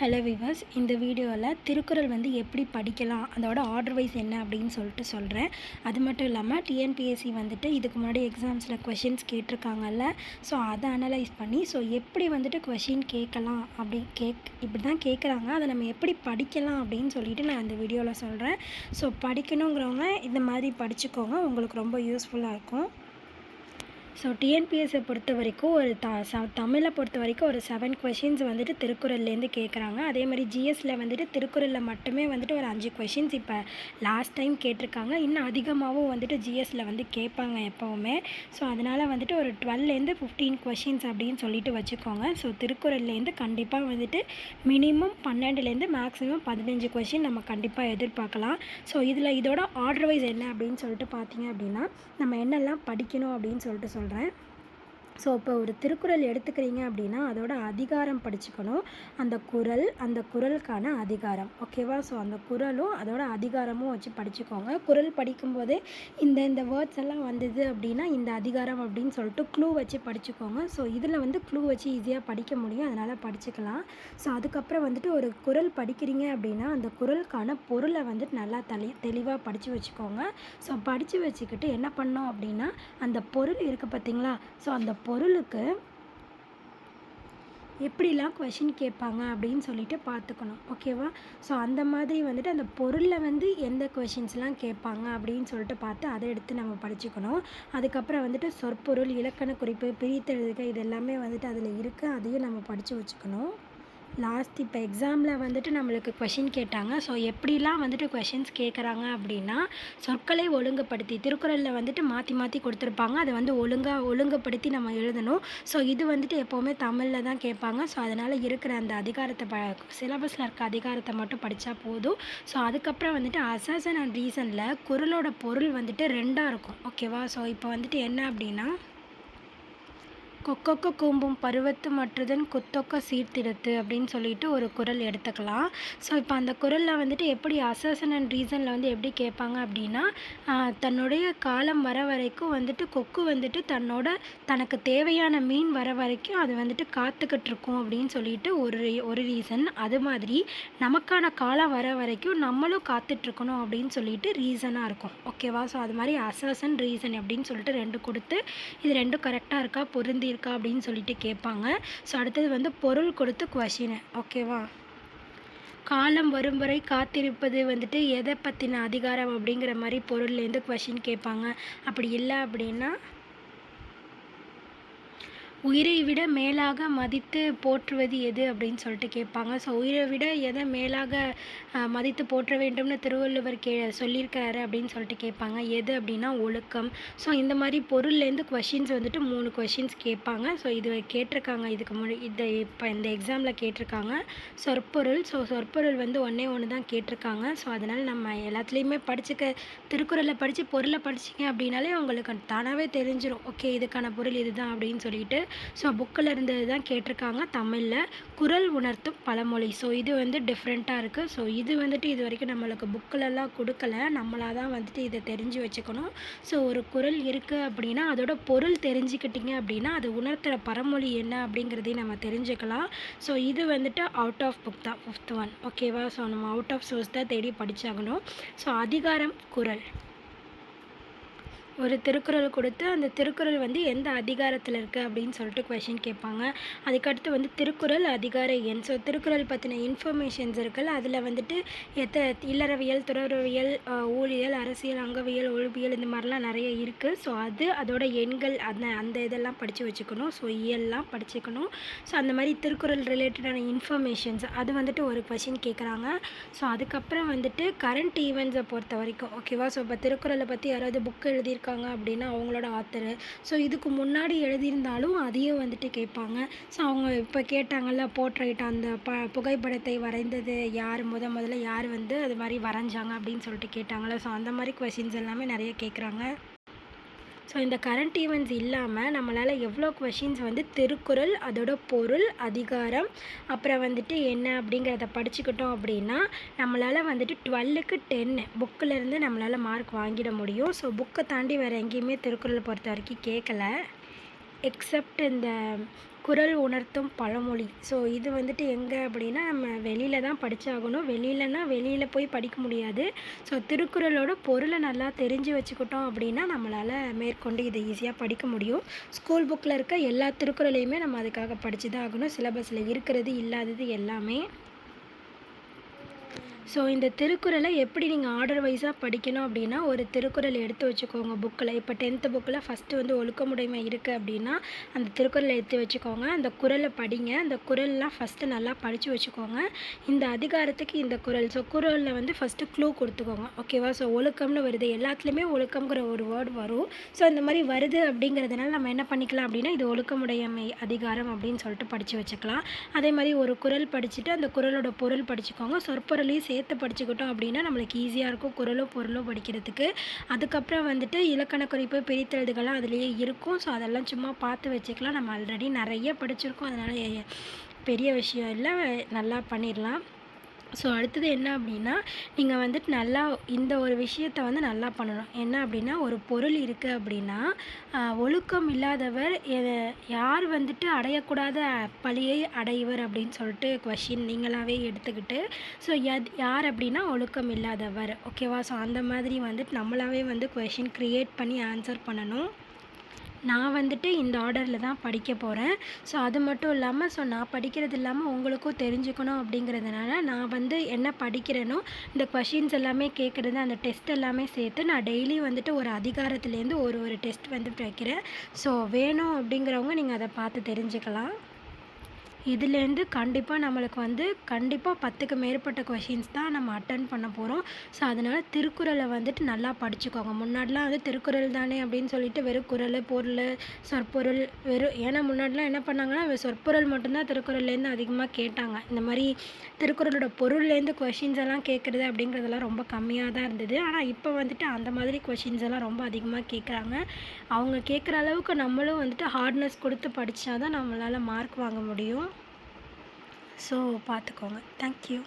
Hello viewers இந்த வீடியோவில் திருக்குறள் வந்து எப்படி படிக்கலாம் அதோட ஆர்டர் வைஸ் என்ன அப்படின்னு சொல்லிட்டு சொல்கிறேன் அது மட்டும் இல்லாமல் டிஎன்பிஎஸ்சி வந்துட்டு இதுக்கு முன்னாடி எக்ஸாம்ஸில் கொஷின்ஸ் கேட்டிருக்காங்கல்ல ஸோ அதை அனலைஸ் பண்ணி ஸோ எப்படி வந்துட்டு கொஷின் கேட்கலாம் அப்படி கேக் இப்படி தான் கேட்குறாங்க அதை நம்ம எப்படி படிக்கலாம் அப்படின்னு சொல்லிட்டு நான் இந்த வீடியோவில் சொல்கிறேன் ஸோ படிக்கணுங்கிறவங்க இந்த மாதிரி படிச்சுக்கோங்க உங்களுக்கு ரொம்ப யூஸ்ஃபுல்லாக இருக்கும். ஸோ டிஎன்பிஎஸ்ஸை பொறுத்த வரைக்கும் ஒரு த ச தமிழை பொறுத்த வரைக்கும் ஒரு செவன் கொஷின்ஸ் வந்துட்டு திருக்குறள்லேருந்து கேட்குறாங்க அதே மாதிரி ஜிஎஸ்சில் வந்துட்டு திருக்குறளில் மட்டுமே வந்துட்டு ஒரு அஞ்சு கொஷின்ஸ் இப்போ லாஸ்ட் டைம் கேட்டிருக்காங்க. இன்னும் அதிகமாகவும் வந்துட்டு ஜிஎஸ்சில் வந்து கேட்பாங்க எப்போவுமே. ஸோ அதனால் வந்துட்டு ஒரு டுவெல்லேருந்து ஃபிஃப்டீன் கொஷின்ஸ் அப்படின்னு சொல்லிட்டு வச்சுக்கோங்க. ஸோ திருக்குறள்லேருந்து கண்டிப்பாக வந்துட்டு மினிமம் பன்னெண்டுலேருந்து மேக்ஸிமம் பதினஞ்சு கொஷின் நம்ம கண்டிப்பாக எதிர்பார்க்கலாம். ஸோ இதில் இதோட ஆர்டர் வைஸ் என்ன அப்படின்னு சொல்லிட்டு பார்த்தீங்க அப்படின்னா நம்ம என்னெல்லாம் படிக்கணும் அப்படின்னு சொல்லிட்டு பண்ணுறேன் ஸோ இப்போ ஒரு திருக்குறள் எடுத்துக்கிறீங்க அப்படின்னா அதோட அதிகாரம் படிச்சுக்கணும். அந்த குறள் அந்த குரலுக்கான அதிகாரம். ஓகேவா ஸோ அந்த குரலும் அதோட அதிகாரமும் வச்சு படிச்சுக்கோங்க. குறள் படிக்கும்போதே இந்த இந்த வேர்ட்ஸ் எல்லாம் வந்தது அப்படின்னா இந்த அதிகாரம் அப்படின்னு சொல்லிட்டு க்ளூ வச்சு படிச்சுக்கோங்க. ஸோ இதில் வந்து க்ளூ வச்சு ஈஸியாக படிக்க முடியும். அதனால் படிச்சுக்கலாம். ஸோ அதுக்கப்புறம் வந்துட்டு ஒரு குறள் படிக்கிறீங்க அப்படின்னா அந்த குரலுக்கான பொருளை வந்துட்டு நல்லா தெளி தெளிவாக படித்து வச்சுக்கோங்க. ஸோ படித்து வச்சுக்கிட்டு என்ன பண்ணோம் அப்படின்னா அந்த பொருள் இருக்குது பார்த்தீங்களா ஸோ அந்த பொருளுக்கு எப்படிலாம் கொஷின் கேட்பாங்க அப்படின்னு சொல்லிட்டு பார்த்துக்கணும். ஓகேவா ஸோ அந்த மாதிரி வந்துட்டு அந்த பொருளில் வந்து எந்த கொஷின்ஸ்லாம் கேட்பாங்க அப்படின்னு சொல்லிட்டு பார்த்து அதை எடுத்து நம்ம படிச்சுக்கணும். அதுக்கப்புறம் வந்துட்டு சொற்பொருள் இலக்கண குறிப்பு பிரித்தெழுதுக இது எல்லாமே வந்துட்டு அதில் இருக்குது அதையும் நம்ம படித்து வச்சுக்கணும். லாஸ்ட் இப்போ எக்ஸாமில் வந்துட்டு நம்மளுக்கு கொஷின் கேட்டாங்க. ஸோ எப்படிலாம் வந்துட்டு கொஷின்ஸ் கேட்குறாங்க அப்படின்னா சொற்களை ஒழுங்குபடுத்தி திருக்குறளில் வந்துட்டு மாற்றி மாற்றி கொடுத்துருப்பாங்க. அதை வந்து ஒழுங்காக ஒழுங்குபடுத்தி நம்ம எழுதணும். ஸோ இது வந்துட்டு எப்போவுமே தமிழில் தான் கேட்பாங்க. ஸோ அதனால் இருக்கிற அந்த அதிகாரத்தை ப சிலபஸில் இருக்க அதிகாரத்தை மட்டும் படித்தா போதும். ஸோ அதுக்கப்புறம் வந்துட்டு அசாசன் அண்ட் ரீசனில் குரலோட பொருள் வந்துட்டு ரெண்டாக இருக்கும். ஓகேவா ஸோ இப்போ வந்துட்டு என்ன அப்படின்னா கொக்கொக்க கூம்பும் பருவத்து மற்றதன் கொத்தொக்க சீர்திருத்து அப்படின்னு சொல்லிட்டு ஒரு குரல் எடுத்துக்கலாம். ஸோ இப்போ அந்த குரலில் வந்துட்டு எப்படி அசர்சன் அண்ட் ரீசனில் வந்து எப்படி கேட்பாங்க அப்படின்னா தன்னுடைய காலம் வர வரைக்கும் வந்துட்டு கொக்கு வந்துட்டு தன்னோட தனக்கு தேவையான மீன் வர வரைக்கும் அது வந்துட்டு காத்துக்கிட்டு இருக்கும் அப்படின்னு சொல்லிட்டு ஒரு ஒரு ரீசன் அது மாதிரி நமக்கான காலம் வர வரைக்கும் நம்மளும் காத்துட்ருக்கணும் அப்படின்னு சொல்லிட்டு ரீசனாக இருக்கும். ஓகேவா ஸோ அது மாதிரி அசர்சன் ரீசன் அப்படின்னு சொல்லிட்டு ரெண்டு கொடுத்து இது ரெண்டும் கரெக்டாக இருக்கா? பொருந்தி இருக்கா அப்படின்னு சொல்லிட்டு கேட்பாங்க. ஸோ அடுத்தது வந்து பொருள் கொடுத்து கொஷின் ஓகேவா காலம் வரும் வரை காத்திருப்பது வந்துட்டு எதை பற்றின அதிகாரம் அப்படிங்கிற மாதிரி பொருள்லேருந்து கொஷின் கேட்பாங்க. அப்படி இல்லை அப்படின்னா உயிரை விட மேலாக மதித்து போற்றுவது எது அப்படின்னு சொல்லிட்டு கேட்பாங்க. ஸோ உயிரை விட எதை மேலாக மதித்து போற்ற வேண்டும்னு திருவள்ளுவர் கே சொல்லியிருக்காரு அப்படின்னு சொல்லிட்டு கேட்பாங்க. எது அப்படின்னா ஒழுக்கம். ஸோ இந்த மாதிரி பொருள்லேருந்து கொஷின்ஸ் வந்துட்டு மூணு கொஷின்ஸ் கேட்பாங்க. ஸோ இது கேட்டிருக்காங்க. இதுக்கு முன்னாடி இந்த இப்போ இந்த எக்ஸாமில் கேட்டிருக்காங்க. சொற்பொருள். ஸோ சொற்பொருள் வந்து ஒன்றே ஒன்று தான் கேட்டிருக்காங்க. ஸோ அதனால் நம்ம எல்லாத்துலேயுமே படிச்சுக்க திருக்குறளை படித்து பொருளை படிச்சிங்க அப்படின்னாலே உங்களுக்கு தானாகவே தெரிஞ்சிடும் ஓகே இதுக்கான பொருள் இதுதான் அப்படின்னு சொல்லிட்டு ஸோ புக்கில் இருந்தது தான் கேட்டிருக்காங்க தமிழில். குரல் உணர்த்தும் பழமொழி. ஸோ இது வந்து டிஃப்ரெண்ட்டாக இருக்குது ஸோ இது வந்துட்டு இது வரைக்கும் நம்மளுக்கு புக்கிலலாம் கொடுக்கல. நம்மளாக தான் வந்துட்டு இதை தெரிஞ்சு வச்சுக்கணும். ஸோ ஒரு குரல் இருக்குது அப்படின்னா அதோட பொருள் தெரிஞ்சுக்கிட்டிங்க அப்படின்னா அது உணர்த்துகிற பழமொழி என்ன அப்படிங்கிறதையும் நம்ம தெரிஞ்சுக்கலாம். ஸோ இது வந்துட்டு அவுட் ஆஃப் புக் தான். ஃபிஃப்த் ஒன் ஓகேவா ஸோ நம்ம அவுட் ஆஃப் சோர்ஸ் தான் தேடி படித்தாகணும் ஸோ அதிகாரம் குரல். ஒரு திருக்குறள் கொடுத்து அந்த திருக்குறள் வந்து எந்த அதிகாரத்தில் இருக்குது அப்படின்னு சொல்லிட்டு கொஷின் கேட்பாங்க. அதுக்கடுத்து வந்து திருக்குறள் அதிகார எண். ஸோ திருக்குறள் பற்றின இன்ஃபர்மேஷன்ஸ் இருக்குல்ல அதில் வந்துட்டு எத்த இல்லறவியல் துறவியல் ஊழியல் அரசியல் அங்கவியல் ஒழுவியல் இந்த மாதிரிலாம் நிறைய இருக்குது ஸோ அது அதோட எண்கள் அந்த அந்த இதெல்லாம் படித்து வச்சுக்கணும். ஸோ இயல்லாம் படிச்சுக்கணும். ஸோ அந்த மாதிரி திருக்குறள் ரிலேட்டடான இன்ஃபர்மேஷன்ஸ் அது வந்துட்டு ஒரு கொஷின் கேட்குறாங்க ஸோ அதுக்கப்புறம் வந்துட்டு கரண்ட் ஈவெண்ட்ஸை பொறுத்த வரைக்கும் ஓகேவா ஸோ இப்போ திருக்குறளை பற்றி யாராவது புக் எழுதியிருக்காங்க இருக்காங்க அப்படின்னா அவங்களோட ஆத்தரு. ஸோ இதுக்கு முன்னாடி எழுதியிருந்தாலும் அதையும் வந்துட்டு கேட்பாங்க. ஸோ அவங்க இப்போ கேட்டாங்கல்ல போர்ட்ரைட் அந்த ப புகைப்படத்தை வரைந்தது யார்? முத முதல்ல யார் வந்து அது மாதிரி வரைஞ்சாங்க அப்படின்னு சொல்லிட்டு கேட்டாங்களா ஸோ அந்த மாதிரி கொஷின்ஸ் எல்லாமே நிறைய கேட்குறாங்க ஸோ இந்த கரண்ட் ஈவெண்ட்ஸ் இல்லாமல் நம்மளால் எவ்வளோ கொஷின்ஸ் வந்து திருக்குறள் அதோட பொருள் அதிகாரம் அப்புறம் வந்துட்டு என்ன அப்படிங்கிறத படிச்சுக்கிட்டோம் அப்படின்னா நம்மளால் வந்துட்டு டுவெல்லுக்கு டென்னு புக்கிலேருந்து நம்மளால் மார்க் வாங்கிட முடியும். ஸோ புக்கை தாண்டி வேறு எங்கேயுமே திருக்குறளை பொறுத்த வரைக்கும் கேட்கல எக்ஸப்ட் இந்த குரல் உணர்த்தும் பழமொழி. ஸோ இது வந்துட்டு எங்கே அப்படின்னா நம்ம வெளியில் தான் படித்தாகணும் வெளியிலனா வெளியில் போய் படிக்க முடியாது. ஸோ திருக்குறளோட பொருளை நல்லா தெரிஞ்சு வச்சுக்கிட்டோம் அப்படின்னா நம்மளால் மேற்கொண்டு இதை ஈஸியாக படிக்க முடியும். ஸ்கூல் புக்கில் இருக்க எல்லா திருக்குறளையுமே நம்ம அதுக்காக படித்து தான் ஆகணும் சிலபஸில் இருக்கிறது இல்லாதது எல்லாமே. ஸோ இந்த திருக்குறளை எப்படி நீங்கள் ஆர்டர் வைஸாக படிக்கணும் அப்படின்னா ஒரு திருக்குறள் எடுத்து வச்சுக்கோங்க புக்கில் இப்போ டென்த்து புக்கில் ஃபஸ்ட்டு வந்து ஒழுக்கமுடைமை இருக்குது அப்படின்னா அந்த திருக்குறளை எடுத்து வச்சுக்கோங்க. அந்த குறளை படிங்க. அந்த குறள்லாம் ஃபஸ்ட்டு நல்லா படித்து வச்சுக்கோங்க. இந்த அதிகாரத்துக்கு இந்த குறள். ஸோ குறளில் வந்து ஃபஸ்ட்டு க்ளூ கொடுத்துக்கோங்க. ஓகேவா ஸோ ஒழுக்கம்னு வருது. எல்லாத்துலேயுமே ஒழுக்கம்ங்கிற ஒரு வேர்டு வரும். ஸோ இந்த மாதிரி வருது அப்படிங்கிறதுனால நம்ம என்ன பண்ணிக்கலாம் அப்படின்னா இது ஒழுக்கமுடையமை அதிகாரம் அப்படின்னு சொல்லிட்டு படித்து வச்சுக்கலாம். அதே மாதிரி ஒரு குறள் படிச்சுட்டு அந்த குரலோட பொருள் படிச்சுக்கோங்க. சொற்பொருளையும் சேர்த்து சேர்த்து படிச்சுக்கிட்டோம் அப்படின்னா நம்மளுக்கு ஈஸியாக இருக்கும். குரலோ பொருளோ படிக்கிறதுக்கு. அதுக்கப்புறம் வந்துட்டு இலக்கண குறிப்பு பிரித்தெழுதுகள்லாம் அதுலேயே இருக்கும். ஸோ அதெல்லாம் சும்மா பார்த்து வச்சுக்கலாம். நம்ம ஆல்ரெடி நிறைய படிச்சிருக்கோம். அதனால் பெரிய விஷயம் இல்லை. நல்லா பண்ணிடலாம். ஸோ அடுத்தது என்ன அப்படின்னா நீங்கள் வந்துட்டு நல்லா இந்த ஒரு விஷயத்த வந்து நல்லா பண்ணணும். என்ன அப்படின்னா ஒரு பொருள் இருக்குது அப்படின்னா ஒழுக்கம் இல்லாதவர் யார் வந்துட்டு அடையக்கூடாத பழியை அடைவர் அப்படின்னு சொல்லிட்டு கொஷின் நீங்களாகவே எடுத்துக்கிட்டு ஸோ எத் யார் அப்படின்னா ஒழுக்கம் இல்லாதவர். ஓகேவா ஸோ அந்த மாதிரி வந்துட்டு நம்மளாவே வந்து கொஷின் க்ரியேட் பண்ணி ஆன்சர் பண்ணணும். நான் வந்துட்டு இந்த ஆர்டரில் தான் படிக்க போகிறேன் ஸோ அது மட்டும் இல்லாமல் ஸோ நான் படிக்கிறது இல்லாமல் உங்களுக்கும் தெரிஞ்சுக்கணும் அப்படிங்கிறதுனால நான் வந்து என்ன படிக்கிறேனோ இந்த கொஷின்ஸ் எல்லாமே கேட்குறது அந்த டெஸ்ட் எல்லாமே சேர்த்து நான் டெய்லி வந்துட்டு ஒரு அதிகாரத்துலேருந்து ஒரு ஒரு டெஸ்ட் வந்துட்டு வைக்கிறேன். ஸோ வேணும் அப்படிங்கிறவங்க நீங்கள் அதை பார்த்து தெரிஞ்சுக்கலாம். இதுலேருந்து கண்டிப்பாக நம்மளுக்கு வந்து கண்டிப்பாக பத்துக்கு மேற்பட்ட கொஷின்ஸ் தான் நம்ம அட்டன் பண்ண போகிறோம் ஸோ அதனால் திருக்குறளை வந்துட்டு நல்லா படிச்சுக்கோங்க. முன்னாடிலாம் வந்து திருக்குறள் தானே அப்படின்னு சொல்லிட்டு வெறும் குரல் பொருள் சொற்பொருள் வெறும் ஏன்னா முன்னாடிலாம் என்ன பண்ணாங்கன்னா சொற்பொருள் மட்டும்தான் திருக்குறள்லேருந்து அதிகமாக கேட்டாங்க. இந்த மாதிரி திருக்குறளோட பொருள்லேருந்து கொஷின்ஸ் எல்லாம் கேட்குறது அப்படிங்கிறதெல்லாம் ரொம்ப கம்மியாக தான் இருந்தது. ஆனால் இப்போ வந்துட்டு அந்த மாதிரி கொஷின்ஸ் எல்லாம் ரொம்ப அதிகமாக கேட்குறாங்க அவங்க கேட்குற அளவுக்கு நம்மளும் வந்துட்டு ஹார்ட்னஸ் கொடுத்து படித்தா தான் நம்மளால் மார்க் வாங்க முடியும். ஸோ பார்த்துக்கோங்க. தேங்க்யூ